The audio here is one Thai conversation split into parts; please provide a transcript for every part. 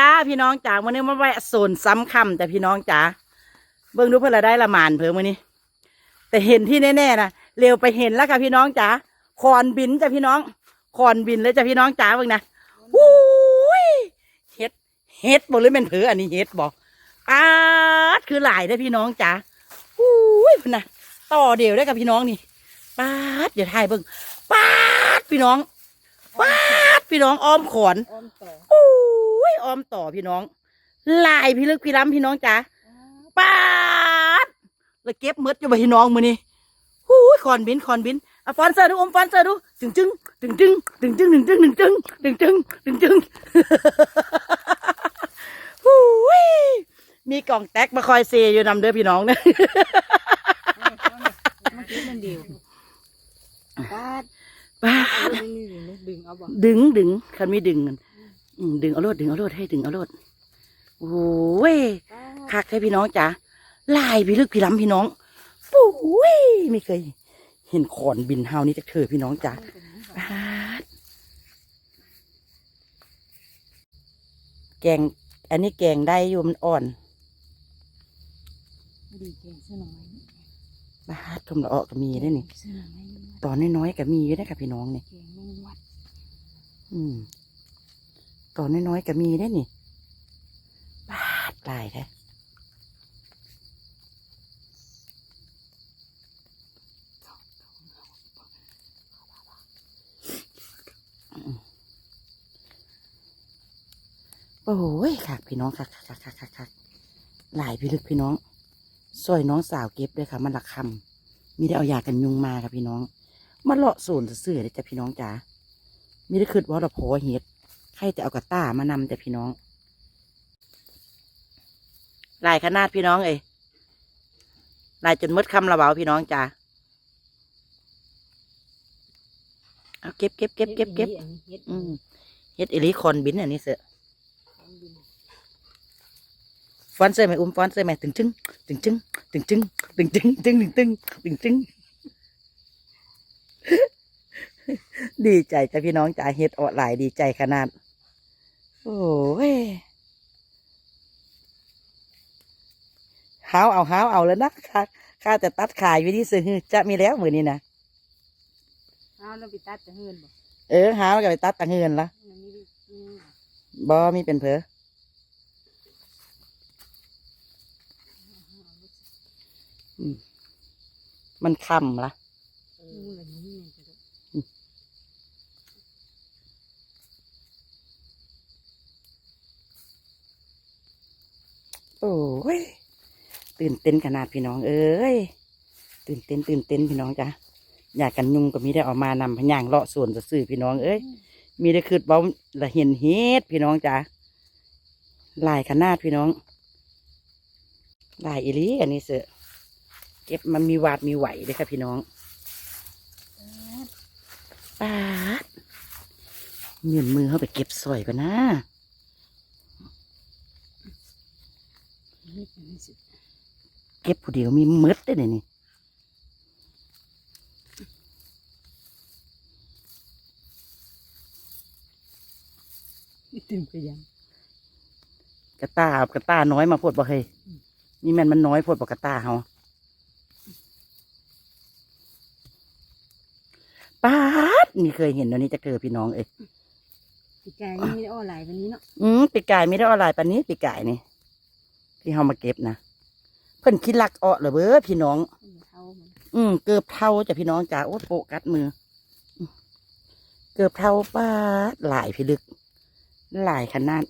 จ้าพี่น้องจ๋าวันนี้มาแวะโซนซ้ำคำแต่พี่น้องจ๋าเบิ่งดูเพื่อละได้ละหมานเพิ่มวันนี้ แต่เห็นที่แน่ๆนะเร็วไปเห็นแล้วค่ะพี่น้องจ๋าคอนบินจ้ะพี่น้องคอนบินเลยจ้ะพี่น้องจ๋าเบิ่งนะวู้ยเฮ็ดเฮ็ดบอกหรือเป็นเผืออันนี้เฮ็ดบอกอาดคือหลายได้พี่น้องจ๋าวู้ยพุ่นนะต่อเดียวได้กับพี่น้องนี่ปาดเดี๋ยวถ่ายเบิ่งปาดพี่น้องปาดพี่น้องอ้อมขอน อ้อมต่อโอ้ยออมต่อพี่น้อง ลายพี่ลึกพี่ล้ำพี่น้องจ๋าปาดแล้วเก็บหมดอยู่บ่พี่น้องมือนี่หูยคอนบินคอนบินอะฟอนเซอร์ดูอมฟอนเซอร์ดูจึงจึงจึงจึงจึงจึงจึงจึงจึงจึงจึงจึงจึงจึงหูยมีกล่องแตกมาคอยเซอยู่นำเด้อพี่น้องเนี่ยเมื่อกี้มันเดียวปาดปาเอาดนี่นี่ดึงเอาบ่ดึงดึงคันไม่ดึงกันอืม ดึงเอาโลดดึงเอาโลดให้ดึงเอาโลดโอ้ยปาดคักให้พี่น้องจ๋าลายพี่ลึกพี่ล้ำพี่น้องปุ้ยไม่เคย เห็นขอนบินเฮานี่จากเธอพี่น้องจ๋าปาดแกง อันนี้แกงได้อยู่มันอ่อนดีเก่งเสื้อหน่อยปาดทมละออกก็มีได้อนี่เสื้อหน่อยตอนน้อยๆก็มีได้อค่ะพี่น้องนี่เก่งนวัดอืมต อนน้อยๆก็มีได้นี่ปาดลายแท้โอ้ยคักพี่น้องคักคักคักคักคักหลายพี่ลึกพี่น้องซอยน้องสาวเก็บด้วยค่ะ มันละคำมีได้เอายากันยุงมาค่ะพี่น้องมาเลาะโซนเสื่อเลยจ้ะพี่น้องจ๋ามีได้คืดว่าเราพอเห็ด ใครจะเอากระต้ามานำแต่พี่น้องลายขนาดพี่น้องเอ้ยลายจนหมดคำระเบาพี่น้องจ๋าเอาเก็บเก็บเก็บเก็บเก็บเฮ็ดอืมเฮ็ดเอลิคอนบินอันนี้เสือฟอนเซอร์ไหมอุ้มฟอนเซอร์ไหมตึงจึงตึงจึงตึงจึงตึงจึงตึงตึงตึงตึงจึงดีใจจ้ะพี่น้องจ๋าเฮ็ดออหลายดีใจขนาด โอ้ยหาวเอาหาวเอาแล้วนะค่ะข้าแต่ตัดขายอยู่ที่ซื้อจะมีแล้วมือนี้นะเอาแล้วไปตัดจะเฮือนบ่เออหาวแล้วก็ไปตัดตังเงินละมันมีอืมบอมีเป็นเพออืมมันคำละ งูละหนุ่มนี่จะได้ โอ้ย ตื่นเต้นขนาดพี่น้อง เอ้ย ตื่นเต้นตื่นเต้นพี่น้องจ้ะอยากกันยุงก็มีได้เออกมานำพญางเลาะส่วนซื่อๆพี่น้องเอ้ย มีได้คืดเบาละเห็นเฮ็ดพี่น้องจ้ะลายขนาดพี่น้อง ลายอีหลีอันนี้เสือเก็บมันมีวาดมีไหวเลยค่ะพี่น้องปาดเงินมือเขาไปเก็บสอยกันนะ เฮ็ดอันนี้สิเก็บผู้เดียวมีหมืดได้เลยนี่ตึมไปยังกระตากระตาน้อยมาพดบ่เคยนี่แมันมันน้อยพดบ่กระตาเฮาป้าดนี่เคยเห็นเดี๋ยวนี้จะเกิดพี่น้องเอ้ยปีกายนี่ไม่ได้อ้อหลายวันนี้เนาะ อืมปีกายไม่ได้ออนไลน์ปันนี้ปีกายนี่ ที่เฮามาเก็บนะเพิ่นคิดลักเอ้อเหรอเบ้อพี่น้องมันเท่ามันอืมเกือบเท่าจ้ะพี่น้องจ้าโอ้โปะกัดมืออืมเกือบเท่าป้าดหลายพี่ลึก หลายขนาด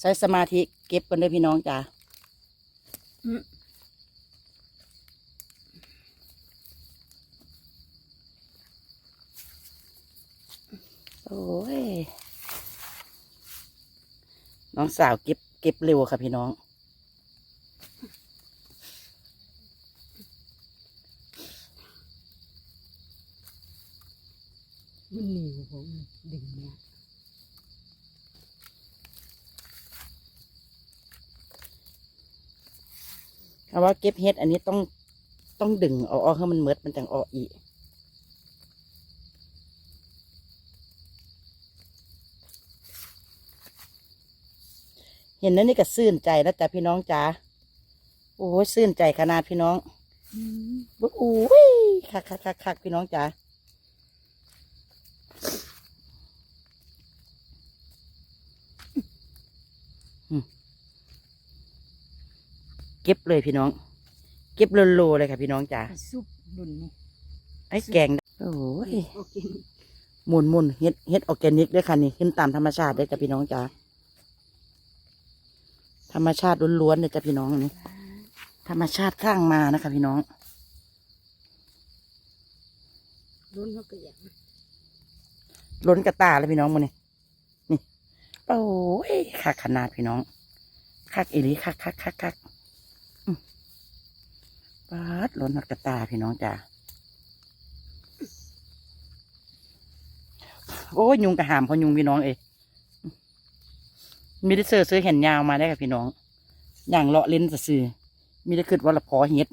ใช้สมาธิเก็บกันเด้อพี่น้องจ้าโอ้ย น้องสาวเก็บเก็บเร็วค่ะพี่น้อง มันหนีบผมดึงเนี่ยพคำว่าเก็บเฮ็ดอันนี้ต้องต้องดึงเอาออกให้มันเมดมันจังออกอีก เห็นแล้วนี่ก็ซื่นใจแล้วจ้ะพี่น้องจ๋าโอ้ยซื่นใจขนาดพี่น้องอืมโอ้ยคักคักคักคักพี่น้องจ๋าอืมเก็บเลยพี่น้อง เก็บโลๆเลยค่ะพี่น้องจ๋าไปซุปรุ่นนี้ไอ้แกงโอ้ยโอเคมุนมุนเฮ็ดเฮ็ดออร์แกนิกด้วยค่ะนี่ขึ้นตามธรรมชาติได้จ้ะพี่น้องจ๋า ธรรมชาติล้วนๆเลยจ้ะพี่น้องนี่ธรรมชาติข้างมานะคะพี่น้องรุ่นเขาเกลียล้นกระตาเลยพี่น้องมันนี่นี่โอ้ยคักขนาดพี่น้องคักอีหลีคักคักคักคักปาดล้นกระตาพี่น้องจ้าโอ้ยยุงกระหามพอยุงพี่น้องเอย มีได้เสื้อซื้อแขนยาวมาได้กับพี่น้อง อย่างเลาะเล่นซื่อๆมีได้ขึ้นว่าละพอเฮ็ด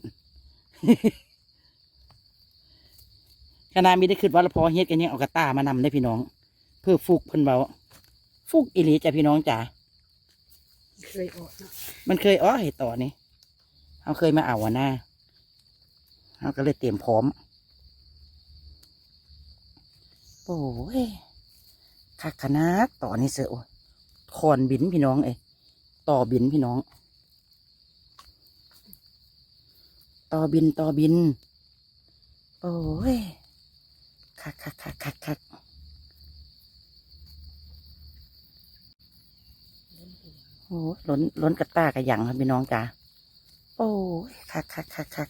ขณะมีได้ขึ้นว่าละพอเฮ็ดกันยังเอากระตามานำได้พี่น้อง เพื่อฟุกเพิ่นเบาฟุกอิลีจ้ะพี่น้องจ๋าเคยออกเนาะมันเคยอ้อให้ต่อนี่เขาเคยมาเอาอะหน้าเขาก็เลยเตรียมพร้อมโอ้ยคักขนาดต่อนี่เสือโอ้ย คอนบินพี่น้องเอ้ยต่อบินพี่น้อง ต่อบินต่อบิน โอ้ยคักคักคักคักคักโอ้ยล้นล้นกระตากระยังครับพี่น้องจ้าโอ้ยคักคักคักคัก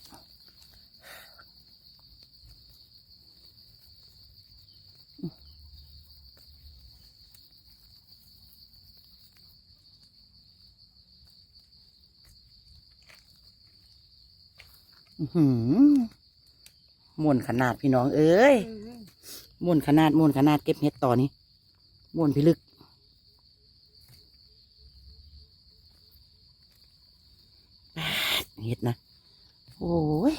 ม่วนขนาดพี่น้อง เอ้ยม่วนขนาดม่วนขนาดเก็บเห็ดต่อนี้ม่วนพิลึก เห็ดนะ โอ้ย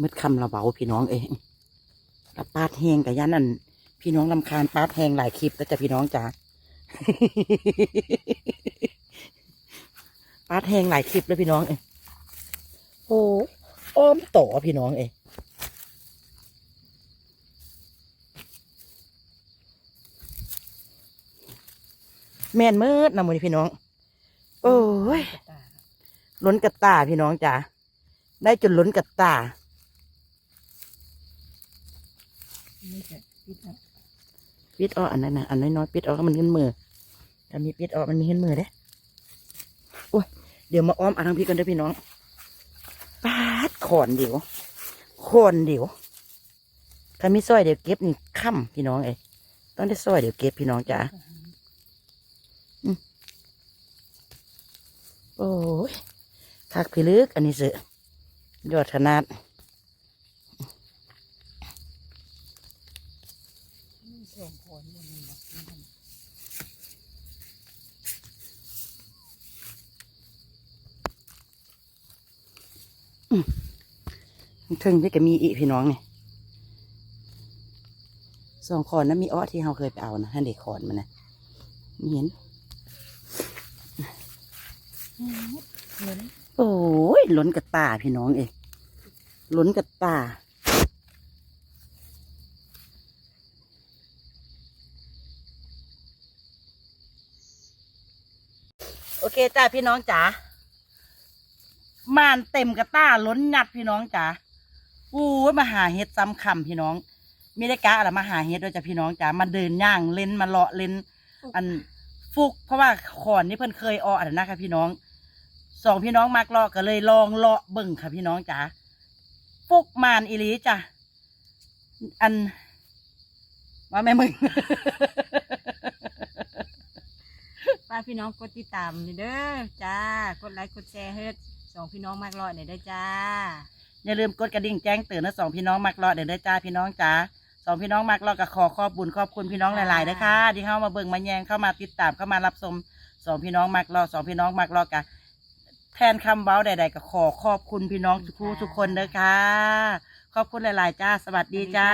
มืดคำระเบาพี่น้องเองแล้วปาดแหงกับยันอันพี่น้องลำคาญปาดแหงหลายคลิปแล้วจะพี่น้องจ๋าปาดแหงหลายคลิปแล้วพี่น้องเองโอ้ อ้อมต่อพี่น้องเองแม่นมืดนะมือนี้พี่น้อง โอ้ยล้นกระตาพี่น้องจ๋าได้จนล้นกระตานี่จะปิดอาปิดออกอันนั้นนะอันน้อยๆปิดออกให้มันขึ้นมือถ้ามีปิดออมันมีขึ้นมือเด้โอ้ยเดี๋ยวมาอ้อมเอาทางพี่กันเด้อพี่น้อง ขอนเดี๋ยวขอนเดี๋ยวถ้ามีสร้อยเดี๋ยวเก็บนี่ค่ำพี่น้องเอ้ต้องได้สร้อยเดี๋ยวเก็บพี่น้องจ๋าโอ้ยคักพี่ลึกอันนี้เสือยอดขนาดส่งผลมันมัน ถึงที่ก็มีอีพี่น้องนี่สองขอนนะมีอ้อที่เราเคยไปเอานะให้เด็กขอนมันนะเห็นเหมือนโอ้ยล้นกระตาพี่น้องเองล้นกระตาโอเคจ้าพี่น้องจ๋าม่านเต็มกระตาล้นยัดพี่น้องจ๋า อู้ยมาหาเฮ็ดซ้ำคำพี่น้องไม่ได้กะอะไรมาหาเฮ็ดด้วยจ้ะพี่น้องจ๋ามาเดินย่างเล่นมาเลาะเล่น อันฟุก เพราะว่าขอนนี่เพิ่นเคยออกอันนั้นนะคะพี่น้องสองพี่น้องมากเลาะก็เลยลองเลาะเบิ่งค่ะพี่น้องจ๋าฟุกมานอีหลีจ้ะอันว่าแม่มึงป้ากพี่น้องกดติดตามนี่เด้อจ้ากดไลค์กดแชร์เฮ็ดสองพี่น้องมากรอดเนี่ยเด้อจ้า อย่าลืมกดกระดิ่งแจ้งเตือนนะสองพี่น้องมักรอเดี๋ยวได้จ้าพี่น้องจ๋าสองพี่น้องมักรอกับขอขอบบุญขอบคุณพี่น้องหลายๆเลยค่ะที่เข้ามาเบิ่งมาแยงเข้ามาติดตามเข้ามารับชมสองพี่น้องมักรอสองพี่น้องมักรอกับแทนคำเว้าใดๆก็ขอขอบคุณพี่น้องทุกผู้ทุกคนเด้อค่ะขอบคุณหลายๆจ้า สวัสดีจ้า